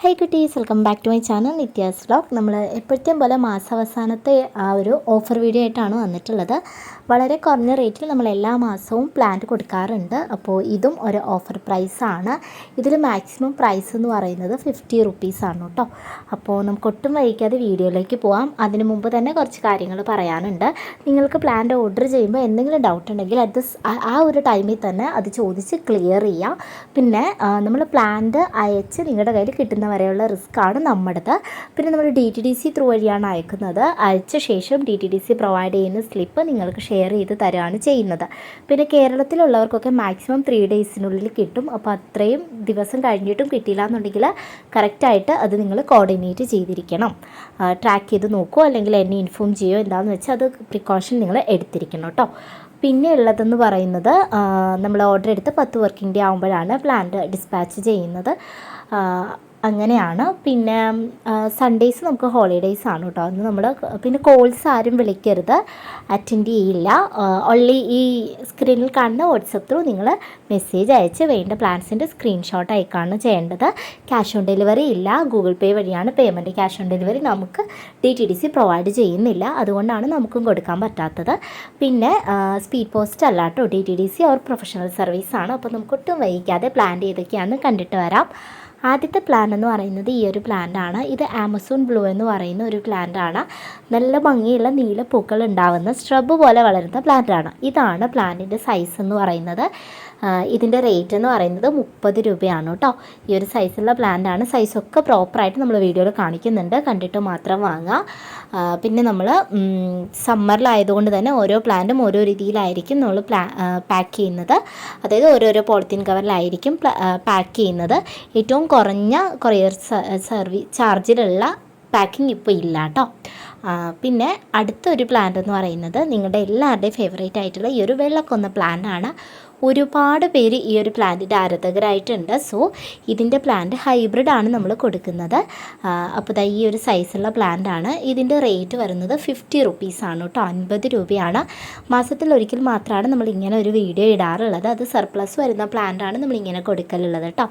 High കുട്ടീസ് welcome back to my channel Nithya's vlog നമ്മൾ എപ്പോഴത്തെയും പോലെ മാസാവസാനത്തെ ആ ഒരു ഓഫർ വീഡിയോ ആയിട്ടാണ് വന്നിട്ടുള്ളത്. വളരെ കുറഞ്ഞ റേറ്റിൽ നമ്മൾ എല്ലാ മാസവും പ്ലാന്റ് കൊടുക്കാറുണ്ട്. അപ്പോൾ ഇതും ഒരു ഓഫർ പ്രൈസാണ് ഇതിൽ മാക്സിമം പ്രൈസ് എന്ന് പറയുന്നത് ഫിഫ്റ്റി റുപ്പീസാണ് കേട്ടോ അപ്പോൾ നമുക്ക് ഒട്ടും വൈകാതെ വീഡിയോയിലേക്ക് പോകാം അതിന് മുമ്പ് തന്നെ കുറച്ച് കാര്യങ്ങൾ പറയാനുണ്ട്. നിങ്ങൾക്ക് പ്ലാന്റ് ഓർഡർ ചെയ്യുമ്പോൾ എന്തെങ്കിലും ഡൗട്ട് ഉണ്ടെങ്കിൽ അത് ആ- ഒരു ടൈമിൽ തന്നെ അത് ചോദിച്ച് ക്ലിയർ ചെയ്യാം. പിന്നെ നമ്മൾ പ്ലാന്റ് അയച്ച് നിങ്ങളുടെ കയ്യിൽ കിട്ടുന്ന വരെയുള്ള റിസ്ക് ആണ് നമ്മുടേത്. പിന്നെ നമ്മൾ D T D C through വഴിയാണ് അയക്കുന്നത്. അയച്ച ശേഷം D T D C provide ചെയ്യുന്ന സ്ലിപ്പ് നിങ്ങൾക്ക് ഷെയർ ചെയ്ത് തരുകയാണ് ചെയ്യുന്നത്. പിന്നെ കേരളത്തിലുള്ളവർക്കൊക്കെ മാക്സിമം ത്രീ ഡേയ്സിനുള്ളിൽ കിട്ടും. അപ്പോൾ അത്രയും ദിവസം കഴിഞ്ഞിട്ടും കിട്ടിയില്ല എന്നുണ്ടെങ്കിൽ കറക്റ്റായിട്ട് അത് നിങ്ങൾ കോർഡിനേറ്റ് ചെയ്തിരിക്കണം. ട്രാക്ക് ചെയ്ത് നോക്കുമോ അല്ലെങ്കിൽ എന്നെ ഇൻഫോം ചെയ്യുമോ എന്താണെന്ന് വെച്ചാൽ അത് പ്രിക്കോഷൻ നിങ്ങൾ എടുത്തിരിക്കണം കേട്ടോ. പിന്നെ ഉള്ളതെന്ന് പറയുന്നത് നമ്മൾ ഓർഡർ എടുത്ത് പത്ത് വർക്കിംഗ് ഡേ ആകുമ്പോഴാണ് പ്ലാന്റ് ഡിസ്പാച്ച് ചെയ്യുന്നത്. അങ്ങനെയാണ്. പിന്നെ സൺഡേയ്സ് നമുക്ക് ഹോളിഡേയ്സ് ആണ് കേട്ടോ അന്ന് നമ്മൾ പിന്നെ കോൾസ് ആരും വിളിക്കരുത്. അറ്റൻഡ് ചെയ്യില്ല. ഓൺലി ഈ സ്ക്രീനിൽ കാണുന്ന വാട്സപ്പ് ത്രൂ നിങ്ങൾ മെസ്സേജ് അയച്ച് വേണ്ട പ്ലാൻസിന്റെ സ്ക്രീൻഷോട്ട് അയക്കാണ് ചെയ്യേണ്ടത്. ക്യാഷ് ഓൺ ഡെലിവറി ഇല്ല. ഗൂഗിൾ പേ വഴിയാണ് പേയ്മെന്റ് ക്യാഷ് ഓൺ ഡെലിവറി നമുക്ക് D T D C provide ചെയ്യുന്നില്ല. അതുകൊണ്ടാണ് നമുക്കും കൊടുക്കാൻ പറ്റാത്തത്. പിന്നെ സ്പീഡ് പോസ്റ്റ് അല്ല കേട്ടോ ഡി ടി ഡി സി അവർ പ്രൊഫഷണൽ സർവീസാണ് അപ്പോൾ നമുക്ക് ഒട്ടും വൈകിക്കാതെ പ്ലാൻ ചെയ്തൊക്കെയാണ് കണ്ടിട്ട് വരാം. ആദ്യത്തെ പ്ലാൻ എന്ന് പറയുന്നത് ഈ ഒരു പ്ലാന്റ് ആണ്. ഇത് ആമസോൺ ബ്ലൂ എന്ന് പറയുന്ന ഒരു പ്ലാന്റ് ആണ്. നല്ല ഭംഗിയുള്ള നീല പൂക്കൾ ഉണ്ടാവുന്ന സ്ട്രബ് പോലെ വളരുന്ന പ്ലാന്റ് ആണ്. ഇതാണ് പ്ലാന്റിന്റെ സൈസ് എന്ന് പറയുന്നത്. ഇതിന്റെ റേറ്റ് എന്ന് പറയുന്നത് മുപ്പത് രൂപയാണ് കേട്ടോ. ഈ ഒരു സൈസുള്ള പ്ലാന്റാണ് സൈസൊക്കെ പ്രോപ്പറായിട്ട് നമ്മൾ വീഡിയോയിൽ കാണിക്കുന്നുണ്ട്. കണ്ടിട്ട് മാത്രം വാങ്ങുക പിന്നെ നമ്മൾ സമ്മറിലായതുകൊണ്ട് തന്നെ ഓരോ പ്ലാന്റും ഓരോ രീതിയിലായിരിക്കും നമ്മൾ പ്ലാ പാക്ക് ചെയ്യുന്നത്. അതായത് ഓരോരോ പോളിത്തീൻ കവറിലായിരിക്കും പാക്ക് ചെയ്യുന്നത്. ഏറ്റവും കുറഞ്ഞ കൊറിയർ സർവീസ് ചാർജിലുള്ള പാക്കിംഗ് ഇപ്പോൾ ഇല്ല കേട്ടോ. പിന്നെ അടുത്തൊരു പ്ലാന്റ് എന്ന് പറയുന്നത് നിങ്ങളുടെ എല്ലാവരുടെയും ഫേവറേറ്റ് ആയിട്ടുള്ള ഈ ഒരു വെള്ളക്കൊന്ന പ്ലാന്റ് ആണ്. ഒരുപാട് പേര് ഈ ഒരു പ്ലാന്റിന്റെ ആരാധകരായിട്ടുണ്ട്. സോ ഇതിന്റെ പ്ലാന്റ് ഹൈബ്രിഡ് ആണ് നമ്മൾ കൊടുക്കുന്നത്. അപ്പോൾ ദാ ഈ ഒരു സൈസുള്ള പ്ലാന്റ് ആണ്. ഇതിന്റെ റേറ്റ് വരുന്നത് ഫിഫ്റ്റി റുപ്പീസാണ് കേട്ടോ. അൻപത് രൂപയാണ്. മാസത്തിൽ ഒരിക്കൽ മാത്രമാണ് നമ്മൾ ഇങ്ങനെ ഒരു വീഡിയോ ഇടാറുള്ളത്. അത് സർപ്ലസ് വരുന്ന പ്ലാന്റ് ആണ് നമ്മൾ ഇങ്ങനെ കൊടുക്കലുള്ളത് കേട്ടോ.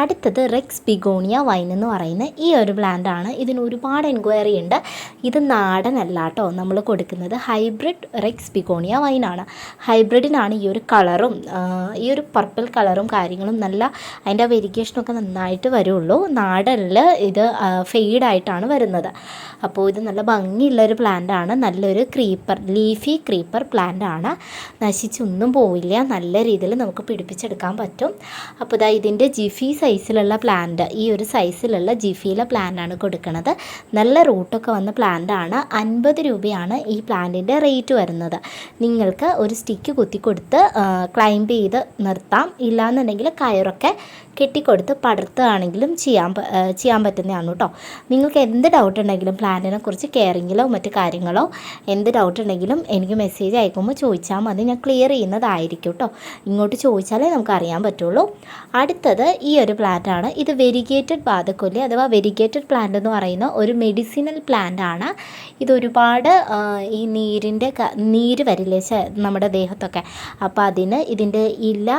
അടുത്തത് റെക്സ് ബിഗോണിയ വൈൻ എന്ന് പറയുന്ന ഈ ഒരു പ്ലാന്റാണ് ഇതിന് ഒരുപാട് എൻക്വയറി ഉണ്ട്. ഇത് നാടനല്ല കേട്ടോ. നമ്മൾ കൊടുക്കുന്നത് ഹൈബ്രിഡ് റെക്സ് ബിഗോണിയ വൈനാണ് ഹൈബ്രിഡിനാണ് ഈ ഒരു കളറും ഈ ഒരു പർപ്പിൾ കളറും കാര്യങ്ങളും നല്ല അതിന്റെ വെരിഗേഷനൊക്കെ നന്നായിട്ട് വരുള്ളൂ. നാടനിൽ ഇത് ഫെയ്ഡായിട്ടാണ് വരുന്നത്. അപ്പോൾ ഇത് നല്ല ഭംഗിയുള്ളൊരു പ്ലാന്റാണ് നല്ലൊരു ക്രീപ്പർ ലീഫി ക്രീപ്പർ പ്ലാന്റാണ് നശിച്ചൊന്നും പോവില്ല. നല്ല രീതിയിൽ നമുക്ക് പിടിപ്പിച്ചെടുക്കാൻ പറ്റും. അപ്പോൾ ഇതാ ഇതിന്റെ ജിഫി സൈസിലുള്ള പ്ലാന്റ് ഈ ഒരു സൈസിലുള്ള ജിഫിയിലെ പ്ലാന്റ് ആണ് കൊടുക്കുന്നത് നല്ല റൂട്ടൊക്കെ വന്ന പ്ലാന്റ് ആണ്. അൻപത് രൂപയാണ് ഈ പ്ലാന്റിന്റെ റേറ്റ് വരുന്നത്. നിങ്ങൾക്ക് ഒരു സ്റ്റിക്ക് കുത്തി കൊടുത്ത് ക്ലൈംബ് ചെയ്ത് നിർത്താം. ഇല്ലാന്നുണ്ടെങ്കിൽ കയറൊക്കെ കെട്ടിക്കൊടുത്ത് പടർത്തുകയാണെങ്കിലും ചെയ്യാൻ ചെയ്യാൻ പറ്റുന്നതാണ് കേട്ടോ. നിങ്ങൾക്ക് എന്ത് ഡൗട്ട് ഉണ്ടെങ്കിലും പ്ലാന്റിനെ കുറിച്ച് കെയറിങ്ങിലോ മറ്റു കാര്യങ്ങളോ എന്ത് ഡൗട്ട് ഉണ്ടെങ്കിലും എനിക്ക് മെസ്സേജ് അയക്കുമ്പോൾ ചോദിച്ചാൽ മതി. ഞാൻ ക്ലിയർ ചെയ്യുന്നതായിരിക്കും കേട്ടോ. ഇങ്ങോട്ട് ചോദിച്ചാലേ നമുക്ക് അറിയാൻ പറ്റുള്ളൂ. അടുത്തത് ഈ ഒരു പ്ലാന്റാണ് ഇത് വെരിഗേറ്റഡ് ബാധക്കൊല്ലി അഥവാ വെരിഗേറ്റഡ് പ്ലാന്റ് എന്ന് പറയുന്ന ഒരു മെഡിസിനൽ പ്ലാന്റ് ആണ്. ഇത് ഒരുപാട് ഈ നീരിന്റെ നീര് വരില്ലേ നമ്മുടെ ദേഹത്തൊക്കെ. അപ്പോൾ അതിന് ഇതിന്റെ ഇല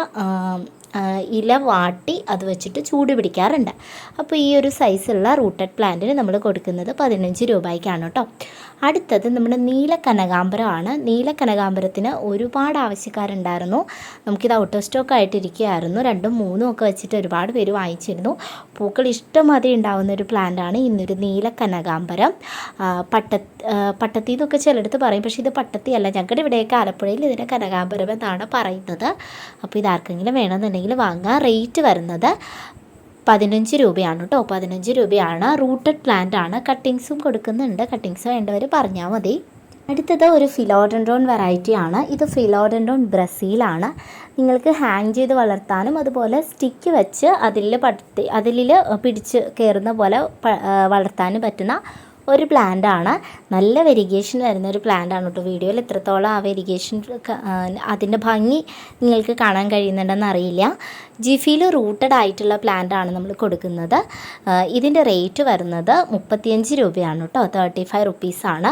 ഇല വാട്ടി അത് വെച്ചിട്ട് ചൂട് പിടിക്കാറുണ്ട്. അപ്പോൾ ഈ ഒരു സൈസുള്ള റൂട്ടഡ് പ്ലാന്റിന് നമ്മൾ കൊടുക്കുന്നത് പതിനഞ്ച് രൂപയ്ക്കാണ് കേട്ടോ അടുത്തത് നമ്മുടെ നീല കനകാംബരമാണ് നീല കനകാംബരത്തിന് ഒരുപാട് ആവശ്യക്കാരുണ്ടായിരുന്നു. നമുക്കിത് ഔട്ട് ഓഫ് സ്റ്റോക്ക് ആയിട്ടിരിക്കുകയായിരുന്നു. രണ്ടും മൂന്നും ഒക്കെ വെച്ചിട്ട് ഒരുപാട് പേര് വാങ്ങിച്ചിരുന്നു. പൂക്കൾ ഇഷ്ടമാതിരി ഉണ്ടാകുന്ന ഒരു പ്ലാന്റാണ് ഇന്നൊരു നീല കനകാംബരം പട്ട പട്ടത്തി എന്നൊക്കെ ചിലടത്ത് പറയും. പക്ഷേ ഇത് പട്ടത്തി അല്ല ഞങ്ങളുടെ ഇവിടെയൊക്കെ ആലപ്പുഴയിൽ ഇതിനെ കനകാംബരം എന്നാണ് പറയുന്നത്. അപ്പോൾ ഇത് ആർക്കെങ്കിലും വേണമെന്നുണ്ടെങ്കിൽ വാങ്ങാം. റേറ്റ് വരുന്നത് പതിനഞ്ച് രൂപയാണ് കേട്ടോ പതിനഞ്ച് രൂപയാണ് റൂട്ടഡ് പ്ലാന്റ് ആണ്. കട്ടിങ്സും കൊടുക്കുന്നുണ്ട്. കട്ടിങ്സ് വേണ്ടവർ പറഞ്ഞാൽ മതി. അടുത്തത് ഒരു ഫിലോഡൻഡ്രോൺ വെറൈറ്റി ആണ്. ഇത് ഫിലോഡൻഡ്രോൺ ബ്രസീലാണ് നിങ്ങൾക്ക് ഹാങ് ചെയ്ത് വളർത്താനും അതുപോലെ സ്റ്റിക്ക് വെച്ച് അതിൽ പടുത്തി അതിൽ പിടിച്ച് കയറുന്ന പോലെ വളർത്താനും പറ്റുന്ന ഒരു പ്ലാന്റ് ആണ്. നല്ല വെരിഗേഷൻ വരുന്ന ഒരു പ്ലാന്റ് ആണ് കേട്ടോ വീഡിയോയിൽ എത്രത്തോളം ആ വെരിഗേഷൻ അതിന്റെ ഭംഗി നിങ്ങൾക്ക് കാണാൻ കഴിയുന്നുണ്ടെന്ന് അറിയില്ല. ജിഫിയിൽ റൂട്ടഡ് ആയിട്ടുള്ള പ്ലാന്റ് ആണ് നമ്മൾ കൊടുക്കുന്നത്. ഇതിന്റെ റേറ്റ് വരുന്നത് മുപ്പത്തിയഞ്ച് രൂപയാണ് കേട്ടോ തേർട്ടി ഫൈവ് റുപ്പീസാണ്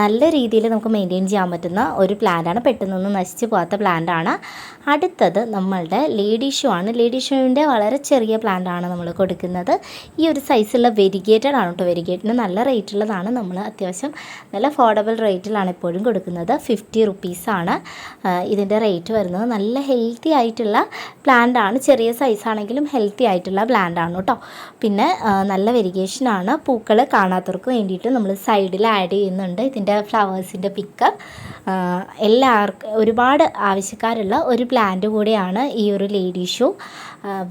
നല്ല രീതിയിൽ നമുക്ക് മെയിന്റെയിൻ ചെയ്യാൻ പറ്റുന്ന ഒരു പ്ലാന്റാണ് പെട്ടെന്നൊന്നും നശിച്ചു പോകാത്ത പ്ലാന്റാണ് അടുത്തത് നമ്മളുടെ ലേഡി ഷൂ ആണ്. ലേഡി ഷൂവിന്റെ വളരെ ചെറിയ പ്ലാന്റ് ആണ് നമ്മൾ കൊടുക്കുന്നത്. ഈ ഒരു സൈസുള്ള വെരിഗേറ്റഡ് ആണ് കേട്ടോ വെരിഗേറ്റിന് നല്ല റേറ്റുള്ളതാണ് നമ്മൾ അത്യാവശ്യം നല്ല അഫോർഡബിൾ റേറ്റിലാണ് എപ്പോഴും കൊടുക്കുന്നത്. ഫിഫ്റ്റി റുപ്പീസാണ് ഇതിന്റെ റേറ്റ് വരുന്നത് നല്ല ഹെൽത്തി ആയിട്ടുള്ള പ്ലാന്റ് ആണ്. ചെറിയ സൈസാണെങ്കിലും ഹെൽത്തി ആയിട്ടുള്ള പ്ലാന്റ് ആണ് കേട്ടോ പിന്നെ നല്ല നല്ല വെരിഗേഷനാണ് പൂക്കൾ കാണാത്തവർക്ക് വേണ്ടിയിട്ട് നമ്മൾ സൈഡിൽ ആഡ് ചെയ്യുന്നുണ്ട്. ഇതിന്റെ ഫ്ലവേഴ്സിന്റെ പിക്ക് എല്ലാവർക്കും ഒരുപാട് ആവശ്യക്കാരുള്ള ഒരു പ്ലാന്റ് കൂടിയാണ് ഈ ഒരു lady shoe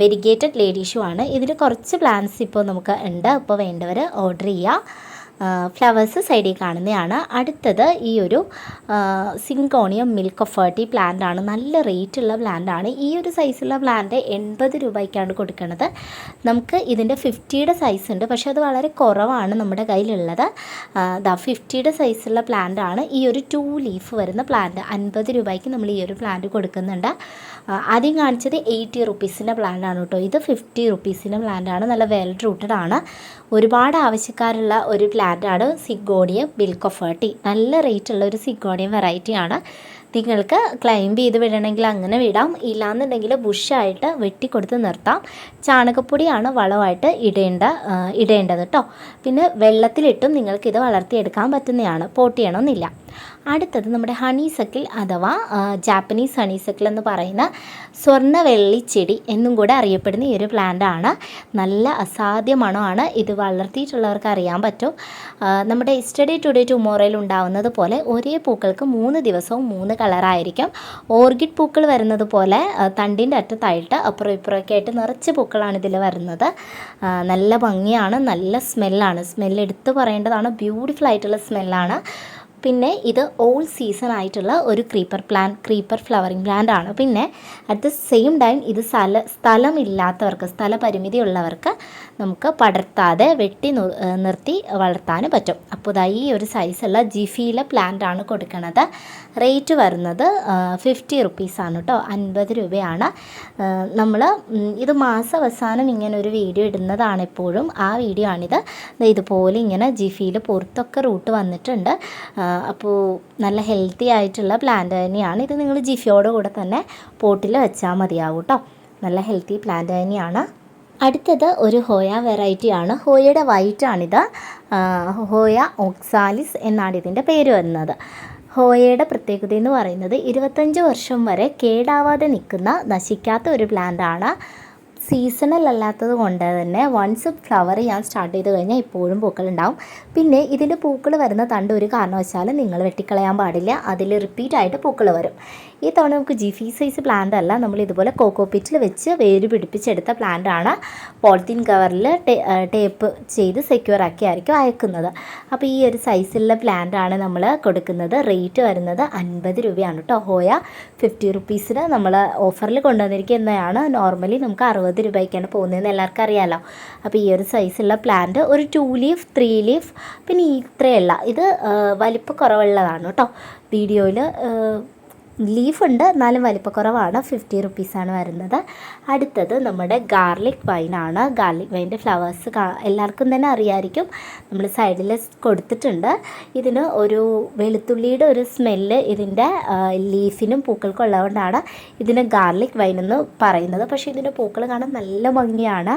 variegated lady shoe ആണ്. ഇതിൽ കുറച്ച് പ്ലാന്റ്സ് ഇപ്പോൾ നമുക്ക് ഉണ്ട്. അപ്പോൾ വേണ്ടവർ ഓർഡർ ചെയ്യുക ഫ്ലവേഴ്സ് സൈഡിൽ കാണുന്നതാണ്. അടുത്തത് ഈ ഒരു സിങ്കോണിയം മിൽക്ക് ഫേർട്ടി പ്ലാന്റ് ആണ്. നല്ല റേറ്റ് ഉള്ള പ്ലാന്റ് ആണ്. ഈ ഒരു സൈസുള്ള പ്ലാന്റ് എൺപത് രൂപയ്ക്കാണ് കൊടുക്കുന്നത് നമുക്ക് ഇതിന്റെ ഫിഫ്റ്റിയുടെ സൈസ് ഉണ്ട്. പക്ഷെ അത് വളരെ കുറവാണ് നമ്മുടെ കയ്യിലുള്ളത്. ദാ ഫിഫ്റ്റിയുടെ സൈസുള്ള പ്ലാന്റ് ആണ്. ഈ ഒരു ടു ലീഫ് വരുന്ന പ്ലാന്റ് അൻപത് രൂപയ്ക്ക് നമ്മൾ ഈ ഒരു പ്ലാന്റ് കൊടുക്കുന്നുണ്ട്. ആദ്യം കാണിച്ചത് എയ്റ്റി റുപ്പീസിന്റെ പ്ലാന്റ് ആണ് കേട്ടോ. ഇത് ഫിഫ്റ്റി റുപ്പീസിന്റെ പ്ലാന്റ് ആണ്. നല്ല വെൽ റൂട്ടഡ് ആണ്. ഒരുപാട് ആവശ്യക്കാരുള്ള ഒരു പ്ലാന്റാണ് ആണ് സിഗോഡിയം ബിൽക്കൊഫേർട്ടി നല്ല റേറ്റ് ഉള്ള ഒരു സിഗോഡിയം വെറൈറ്റി ആണ്. നിങ്ങൾക്ക് ക്ലൈംബ് ചെയ്ത് വിടണമെങ്കിൽ അങ്ങനെ വിടാം. ഇല്ലാന്നുണ്ടെങ്കിൽ ബുഷായിട്ട് വെട്ടിക്കൊടുത്ത് നിർത്താം. ചാണകപ്പൊടിയാണ് വളമായിട്ട് ഇടേണ്ട ഇടേണ്ടത് കേട്ടോ പിന്നെ വെള്ളത്തിലിട്ടും ഇത് വളർത്തിയെടുക്കാൻ പറ്റുന്നതാണ്. പോട്ട് ചെയ്യണമെന്നില്ല അടുത്തത് നമ്മുടെ ഹണീസക്കിൽ അഥവാ ജാപ്പനീസ് ഹണീസക്കിൽ എന്ന് പറയുന്ന സ്വർണ വെള്ളിച്ചെടി എന്നും കൂടെ അറിയപ്പെടുന്ന ഈ ഒരു പ്ലാന്റ് ആണ്. നല്ല അസാധ്യ മണമാണ്. ഇത് വളർത്തിയിട്ടുള്ളവർക്ക് അറിയാൻ പറ്റും. നമ്മുടെ സ്റ്റഡി ടുഡേ ടുമോറോയിൽ ഉണ്ടാവുന്നത് പോലെ ഒരേ പൂക്കൾക്ക് മൂന്ന് ദിവസവും മൂന്ന് കളറായിരിക്കും. ഓർക്കിഡ് പൂക്കൾ വരുന്നത് പോലെ തണ്ടിന്റെ അറ്റത്തായിട്ട് അപ്പുറം ഇപ്പുറമൊക്കെ ആയിട്ട് നിറച്ച് പൂക്കളാണ് ഇതിൽ വരുന്നത്. നല്ല ഭംഗിയാണ് നല്ല സ്മെല്ലാണ്. സ്മെല്ല് എടുത്തു പറയേണ്ടതാണ് ബ്യൂട്ടിഫുൾ ആയിട്ടുള്ള സ്മെല്ലാണ്. പിന്നെ ഇത് ഓൾ സീസൺ ആയിട്ടുള്ള ഒരു creeper plan creeper flowering plant ആണ്. പിന്നെ അറ്റ് ദ സെയിം ടൈം ഇത് സ്ഥല സ്ഥലമില്ലാത്തവർക്ക് സ്ഥലപരിമിതി ഉള്ളവർക്ക് നമുക്ക് പടർത്താതെ വെട്ടി നിർത്തി വളർത്താനും പറ്റും. അപ്പോൾ ഇതാ ഈ ഒരു സൈസുള്ള ജിഫിയിലെ പ്ലാന്റ് ആണ് കൊടുക്കുന്നത് റേറ്റ് വരുന്നത് ഫിഫ്റ്റി റുപ്പീസാണ് കേട്ടോ അൻപത് രൂപയാണ്. നമ്മൾ ഇത് മാസാവസാനം ഇങ്ങനെ ഒരു വീഡിയോ ഇടുന്നതാണ് എപ്പോഴും. ആ വീഡിയോ ആണിത്. ഇതുപോലെ ഇങ്ങനെ ജിഫിയിൽ പുറത്തൊക്കെ റൂട്ട് വന്നിട്ടുണ്ട്. അപ്പോൾ നല്ല ഹെൽത്തി ആയിട്ടുള്ള പ്ലാന്റ് തന്നെയാണ്. ഇത് നിങ്ങൾ ജിഫിയോട് കൂടെ തന്നെ പോട്ടിൽ വെച്ചാൽ മതിയാവും കേട്ടോ നല്ല ഹെൽത്തി പ്ലാന്റ് തന്നെയാണ്. അടുത്തത് ഒരു ഹോയ വെറൈറ്റി ആണ്. ഹോയയുടെ വൈറ്റ് ആണിത്. ആ, ഹോയ ഓക്സാലിസ് എന്നാണ് ഇതിന്റെ പേര് വരുന്നത്. ഹോയയുടെ പ്രത്യേകത എന്ന് പറയുന്നത് ഇരുപത്തഞ്ച് വർഷം വരെ കേടാവാതെ നിൽക്കുന്ന നശിക്കാത്ത ഒരു പ്ലാന്റ് ആണ്. സീസണൽ അല്ലാത്തത് കൊണ്ട് തന്നെ വൺസ് ഫ്ലവർ ചെയ്യാൻ സ്റ്റാർട്ട് ചെയ്ത് കഴിഞ്ഞാൽ ഇപ്പോഴും പൂക്കൾ ഉണ്ടാവും. പിന്നെ ഇതിന്റെ പൂക്കൾ വരുന്ന തണ്ട് ഒരു കാരണവശാലും നിങ്ങൾ വെട്ടിക്കളയാൻ പാടില്ല. അതിൽ റിപ്പീറ്റ് ആയിട്ട് പൂക്കൾ വരും. ഈ തവണ നമുക്ക് ജിഫി സൈസ് പ്ലാന്റ് അല്ല. നമ്മൾ ഇതുപോലെ കോക്കോ പിറ്റിൽ വെച്ച് വേര് പിടിപ്പിച്ചെടുത്ത പ്ലാന്റ് ആണ് പോളിത്തീൻ കവറിൽ ടേപ്പ് ചെയ്ത് സെക്യൂർ ആക്കി ആയിരിക്കും അയക്കുന്നത്. അപ്പോൾ ഈ ഒരു സൈസിലുള്ള പ്ലാന്റ് ആണ് നമ്മൾ കൊടുക്കുന്നത്. റേറ്റ് വരുന്നത് അൻപത് രൂപയാണ് കേട്ടോ ഹോയ ഫിഫ്റ്റി റുപ്പീസിന് നമ്മൾ ഓഫറിൽ കൊണ്ടുവന്നിരിക്കുന്നതാണ്. നോർമലി നമുക്ക് അറുപത് രൂപയ്ക്കാണ് പോകുന്നതെന്ന് എല്ലാവർക്കും അറിയാമല്ലോ അപ്പോൾ ഈ ഒരു സൈസുള്ള പ്ലാന്റ് ഒരു ടു ലീഫ് ത്രീ ലീഫ് പിന്നെ ഈ ഇത്രയല്ല ഇത് വലിപ്പ കുറവുള്ളതാണ് കേട്ടോ. വീഡിയോയിൽ ലീഫ് ഉണ്ട് എന്നാലും വലിപ്പക്കുറവാണ്. ഫിഫ്റ്റി റുപ്പീസാണ് വരുന്നത്. അടുത്തത് നമ്മുടെ ഗാർലിക് വൈനാണ് ഗാർലിക് വൈന്റെ ഫ്ലവേഴ്സ് എല്ലാവർക്കും തന്നെ അറിയാമായിരിക്കും നമ്മൾ സൈഡിൽ കൊടുത്തിട്ടുണ്ട്. ഇതിന് ഒരു വെളുത്തുള്ളിയുടെ ഒരു സ്മെല്ല് ഇതിന്റെ ലീഫിനും പൂക്കൾക്കും ഉള്ളതുകൊണ്ടാണ് ഇതിന് ഗാർലിക് വൈൻ എന്ന് പറയുന്നത്. പക്ഷേ ഇതിന്റെ പൂക്കൾ കാണാൻ നല്ല ഭംഗിയാണ്.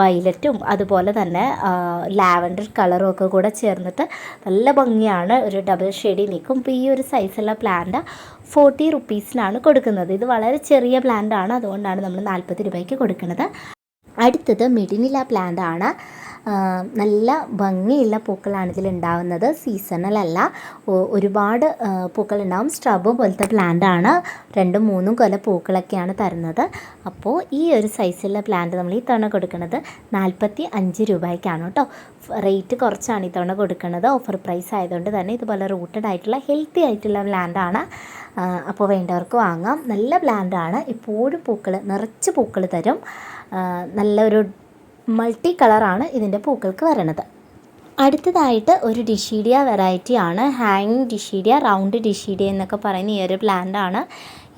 വയലറ്റും അതുപോലെ തന്നെ ലാവൻഡർ കളറും ഒക്കെ കൂടെ ചേർന്നിട്ട് നല്ല ഭംഗിയാണ് ഒരു ഡബിൾ ഷെയ്ഡിൽ നിൽക്കും. ഇപ്പോൾ ഈ ഒരു സൈസുള്ള പ്ലാന്റ് ഫോർട്ടി റുപ്പീസിനാണ് കൊടുക്കുന്നത്. ഇത് വളരെ ചെറിയ പ്ലാന്റ് ആണ്. അതുകൊണ്ടാണ് നമ്മൾ നാൽപ്പത് രൂപയ്ക്ക് കൊടുക്കുന്നത്. അടുത്തത് മിഡിനില പ്ലാന്റ് ആണ്. നല്ല ഭംഗിയുള്ള പൂക്കളാണ് ഇതിലുണ്ടാവുന്നത് സീസണൽ അല്ല. ഒരുപാട് പൂക്കളുണ്ടാവും. സ്ട്രബ് പോലത്തെ പ്ലാന്റ് ആണ്. രണ്ടും മൂന്നും കൊല പൂക്കളൊക്കെയാണ് തരുന്നത്. അപ്പോൾ ഈ ഒരു സൈസുള്ള പ്ലാന്റ് നമ്മൾ ഈ തവണ കൊടുക്കുന്നത് നാൽപ്പത്തി അഞ്ച് രൂപയ്ക്കാണ് കേട്ടോ. റേറ്റ് കുറച്ചാണ് ഈ തവണ കൊടുക്കുന്നത്. ഓഫർ പ്രൈസ് ആയതുകൊണ്ട് തന്നെ ഇതുപോലെ റൂട്ടഡ് ആയിട്ടുള്ള ഹെൽത്തി ആയിട്ടുള്ള പ്ലാന്റാണ് അപ്പോൾ വേണ്ടവർക്ക് വാങ്ങാം. നല്ല പ്ലാന്റാണ് എപ്പോഴും പൂക്കൾ നിറച്ച് പൂക്കൾ തരും. നല്ലൊരു മൾട്ടി കളറാണ് ഇതിന്റെ പൂക്കൾക്ക് വരണത്. അടുത്തതായിട്ട് ഒരു ഡിഷീഡിയ വെറൈറ്റി ആണ് ഹാങ്ങിങ് ഡിഷീഡിയ റൗണ്ട് ഡിഷീഡിയ എന്നൊക്കെ പറയുന്ന ഈ ഒരു പ്ലാന്റ് ആണ്.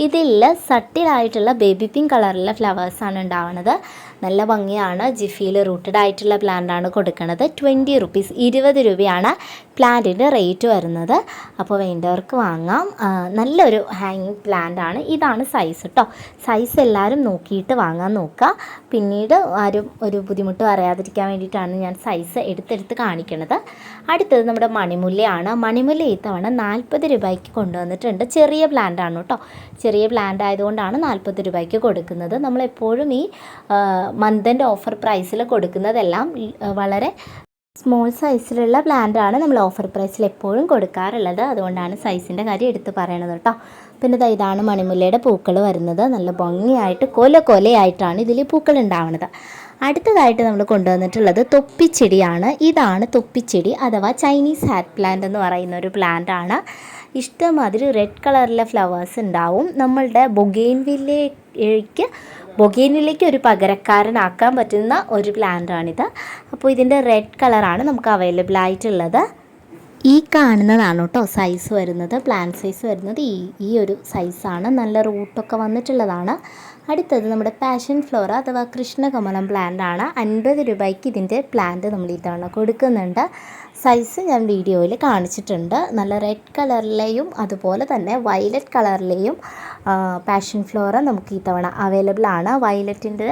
ഇതിൽ സട്ടിലായിട്ടുള്ള ബേബി പിങ്ക് കളറിലുള്ള ഫ്ലവേഴ്സാണ് ഉണ്ടാവുന്നത് നല്ല ഭംഗിയാണ്. ജിഫിയിൽ റൂട്ടഡ് ആയിട്ടുള്ള പ്ലാന്റ് ആണ് കൊടുക്കുന്നത് ട്വന്റി റുപ്പീസ് ഇരുപത് രൂപയാണ്. പ്ലാന്റിന്റെ റേറ്റ് വരുന്നത്. അപ്പോൾ വേണ്ടവർക്ക് വാങ്ങാം. നല്ലൊരു ഹാങ്ങിങ് പ്ലാന്റ് ആണ്. ഇതാണ് സൈസ് കേട്ടോ സൈസ് എല്ലാവരും നോക്കിയിട്ട് വാങ്ങാൻ നോക്കുക. പിന്നീട് ആരും ഒരു ബുദ്ധിമുട്ട് പറയാതിരിക്കാൻ വേണ്ടിയിട്ടാണ് ഞാൻ സൈസ് എടുത്തെടുത്ത് കാണിക്കുന്നത് അടുത്തത് നമ്മുടെ മണിമുല്ലയാണ്. മണിമുല്ല ഈ തവണ നാൽപ്പത് രൂപയ്ക്ക് കൊണ്ടുവന്നിട്ടുണ്ട്. ചെറിയ പ്ലാന്റ് ആണ് കേട്ടോ ചെറിയ പ്ലാന്റ് ആയതുകൊണ്ടാണ് നാൽപ്പത് രൂപയ്ക്ക് കൊടുക്കുന്നത്. നമ്മളെപ്പോഴും ഈ മന്തിന്റെ ഓഫർ പ്രൈസിൽ കൊടുക്കുന്നതെല്ലാം വളരെ സ്മോൾ സൈസിലുള്ള പ്ലാന്റ് ആണ് നമ്മൾ ഓഫർ പ്രൈസിൽ എപ്പോഴും കൊടുക്കാറുള്ളത്. അതുകൊണ്ടാണ് സൈസിന്റെ കാര്യം എടുത്ത് പറയണത് കേട്ടോ. പിന്നെ ഇതാണ് മണിമുല്ലയുടെ പൂക്കൾ വരുന്നത്. നല്ല ഭംഗിയായിട്ട് കൊല കൊലയായിട്ടാണ് ഇതിൽ പൂക്കൾ ഉണ്ടാവുന്നത് അടുത്തതായിട്ട് നമ്മൾ കൊണ്ടുവന്നിട്ടുള്ളത് തൊപ്പിച്ചെടിയാണ്. ഇതാണ് തൊപ്പിച്ചെടി അഥവാ ചൈനീസ് ഹാറ്റ് പ്ലാന്റ് എന്ന് പറയുന്ന ഒരു പ്ലാന്റ് ആണ്. ഇഷ്ടമാതിരി റെഡ് കളറിലെ ഫ്ലവേഴ്സ് ഉണ്ടാവും. നമ്മളുടെ ബൊഗെയിൻവില്ലേക്ക് ബൊഗെയിനിലേക്ക് ഒരു പകരക്കാരനാക്കാൻ പറ്റുന്ന ഒരു പ്ലാന്റാണിത്. അപ്പോൾ ഇതിന്റെ റെഡ് കളറാണ് നമുക്ക് അവൈലബിൾ ആയിട്ടുള്ളത്. ഈ കാണുന്നതാണ് കേട്ടോ സൈസ് വരുന്നത് പ്ലാന്റ് സൈസ് വരുന്നത്. ഈ ഈ ഒരു സൈസാണ് നല്ല റൂട്ടൊക്കെ വന്നിട്ടുള്ളതാണ്. അടുത്തത് നമ്മുടെ പാഷൻ ഫ്ലോറ അഥവാ കൃഷ്ണകമലം പ്ലാന്റ് ആണ്. അൻപത് രൂപയ്ക്ക് ഇതിന്റെ പ്ലാന്റ് നമ്മൾ ഇത്തവണ കൊടുക്കുന്നുണ്ട്. സൈസ് ഞാൻ വീഡിയോയിൽ കാണിച്ചിട്ടുണ്ട്. നല്ല റെഡ് കളറിലെയും അതുപോലെ തന്നെ വയലറ്റ് കളറിലെയും പാഷൻ ഫ്ലോറ നമുക്ക് ഇത്തവണ അവൈലബിൾ ആണ്. വയലറ്റിന്റെ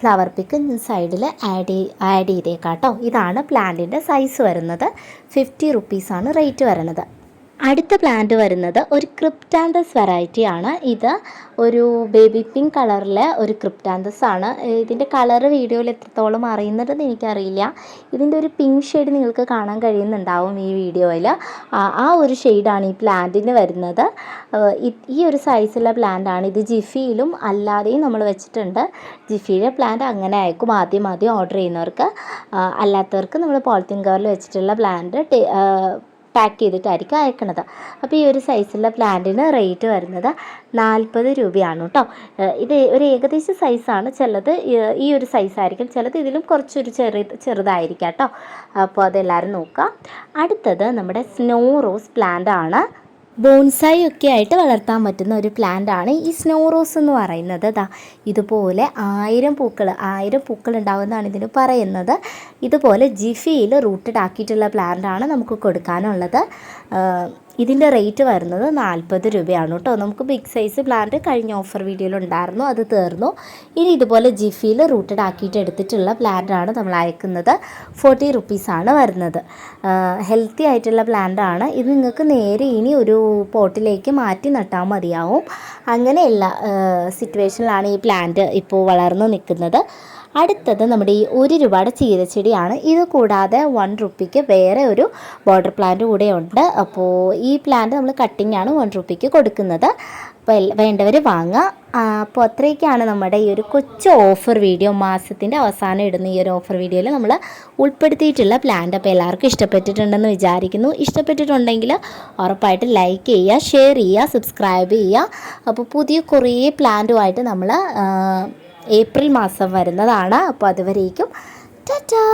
ഫ്ലവർ പിക്ക് സൈഡിൽ ആഡ് ആഡ് ചെയ്തേക്കാം കേട്ടോ ഇതാണ് പ്ലാന്റിന്റെ സൈസ് വരുന്നത്. ഫിഫ്റ്റി റുപ്പീസാണ് റേറ്റ് വരുന്നത്. അടുത്ത പ്ലാന്റ് വരുന്നത് ഒരു ക്രിപ്റ്റാന്തസ് വെറൈറ്റി ആണ്. ഇത് ഒരു ബേബി പിങ്ക് കളറിലെ ഒരു ക്രിപ്റ്റാന്തസ് ആണ്. ഇതിന്റെ കളറ് വീഡിയോയിൽ എത്രത്തോളം അറിയുന്നുണ്ടെന്ന് എനിക്കറിയില്ല. ഇതിന്റെ ഒരു പിങ്ക് ഷെയ്ഡ് നിങ്ങൾക്ക് കാണാൻ കഴിയുന്നുണ്ടാവും ഈ വീഡിയോയിൽ ആ ഒരു ഷെയ്ഡാണ് ഈ പ്ലാന്റിന് വരുന്നത്. ഈ ഒരു സൈസുള്ള പ്ലാന്റാണ് ഇത് ജിഫിയിലും അല്ലാതെയും നമ്മൾ വെച്ചിട്ടുണ്ട്. ജിഫിയിലെ പ്ലാന്റ് അങ്ങനെ ആയിരിക്കും ആദ്യം ആദ്യം ഓർഡർ ചെയ്യുന്നവർക്ക്. അല്ലാത്തവർക്ക് നമ്മൾ പോളിത്തീൻ കവറിൽ വെച്ചിട്ടുള്ള പ്ലാന്റ് പാക്ക് ചെയ്തിട്ടായിരിക്കും അയക്കണത്. അപ്പോൾ ഈ ഒരു സൈസുള്ള പ്ലാന്റിന് റേറ്റ് വരുന്നത് നാൽപ്പത് രൂപയാണ് കേട്ടോ ഇത് ഒരു ഏകദേശ സൈസാണ് ചിലത് ഈ- ഒരു സൈസായിരിക്കും ചിലത് ഇതിലും കുറച്ചൊരു ചെറു ചെറുതായിരിക്കാം കേട്ടോ അപ്പോൾ അതെല്ലാവരും നോക്കുക അടുത്തത് നമ്മുടെ സ്നോ റോസ് പ്ലാന്റ് ആണ്. ബോൺസായി ഒക്കെ ആയിട്ട് വളർത്താൻ പറ്റുന്ന ഒരു പ്ലാന്റ് ആണ് ഈ സ്നോ റോസ് എന്ന് പറയുന്നത് ദാ. ഇതുപോലെ ആയിരം പൂക്കൾ ആയിരം പൂക്കൾ ഉണ്ടാവുന്നതാണ് ഇതിന് പറയുന്നത്. ഇതുപോലെ ജിഫിയിൽ റൂട്ടഡ് ആക്കിയിട്ടുള്ള പ്ലാന്റ് ആണ് നമുക്ക് കൊടുക്കാനുള്ളത്. ഇതിന്റെ റേറ്റ് വരുന്നത് നാൽപ്പത് രൂപയാണ് കേട്ടോ. നമുക്ക് ബിഗ് സൈസ് പ്ലാന്റ് കഴിഞ്ഞ ഓഫർ വീഡിയോയിൽ ഉണ്ടായിരുന്നു. അത് തീർന്നു. ഇനി ഇതുപോലെ ജിഫിയിൽ റൂട്ടഡ് ആക്കിയിട്ട് എടുത്തിട്ടുള്ള പ്ലാന്റാണ് നമ്മൾ അയക്കുന്നത്. ഫോർട്ടി റുപ്പീസാണ് വരുന്നത്. ഹെൽത്തി ആയിട്ടുള്ള പ്ലാന്റാണ് ഇത് നിങ്ങൾക്ക് നേരെ ഇനി ഒരു പോട്ടിലേക്ക് മാറ്റി നട്ടാൽ മതിയാവും. അങ്ങനെയുള്ള സിറ്റുവേഷനിലാണ് ഈ പ്ലാന്റ് ഇപ്പോൾ വളർന്നു നിൽക്കുന്നത്. അടുത്തത് നമ്മുടെ ഈ ഒരു രൂപയുടെ ചീരച്ചെടിയാണ് ഇത് കൂടാതെ വൺ റുപ്പിക്ക് വേറെ ഒരു ബോർഡർ പ്ലാന്റ് കൂടെ ഉണ്ട് അപ്പോൾ ഈ പ്ലാന്റ് നമ്മൾ കട്ടിംഗ് ആണ് വൺ റുപ്പിക്ക് കൊടുക്കുന്നത്. വേണ്ടവർ വാങ്ങുക. അപ്പോൾ അത്രയൊക്കെയാണ് നമ്മുടെ ഈ ഒരു കൊച്ചു ഓഫർ വീഡിയോ മാസത്തിന്റെ അവസാനം ഇടുന്ന ഈ ഒരു ഓഫർ വീഡിയോയിൽ നമ്മൾ ഉൾപ്പെടുത്തിയിട്ടുള്ള പ്ലാന്റ് അപ്പോൾ എല്ലാവർക്കും ഇഷ്ടപ്പെട്ടിട്ടുണ്ടെന്ന് വിചാരിക്കുന്നു. ഇഷ്ടപ്പെട്ടിട്ടുണ്ടെങ്കിൽ ഉറപ്പായിട്ട് ലൈക്ക് ചെയ്യുക ഷെയർ ചെയ്യുക സബ്സ്ക്രൈബ് ചെയ്യുക. അപ്പോൾ പുതിയ കുറേ പ്ലാന്റുമായിട്ട് നമ്മൾ ഏപ്രിൽ മാസം വരുന്നതാണ്. അപ്പോൾ അതുവരേക്കും. ടാറ്റാ!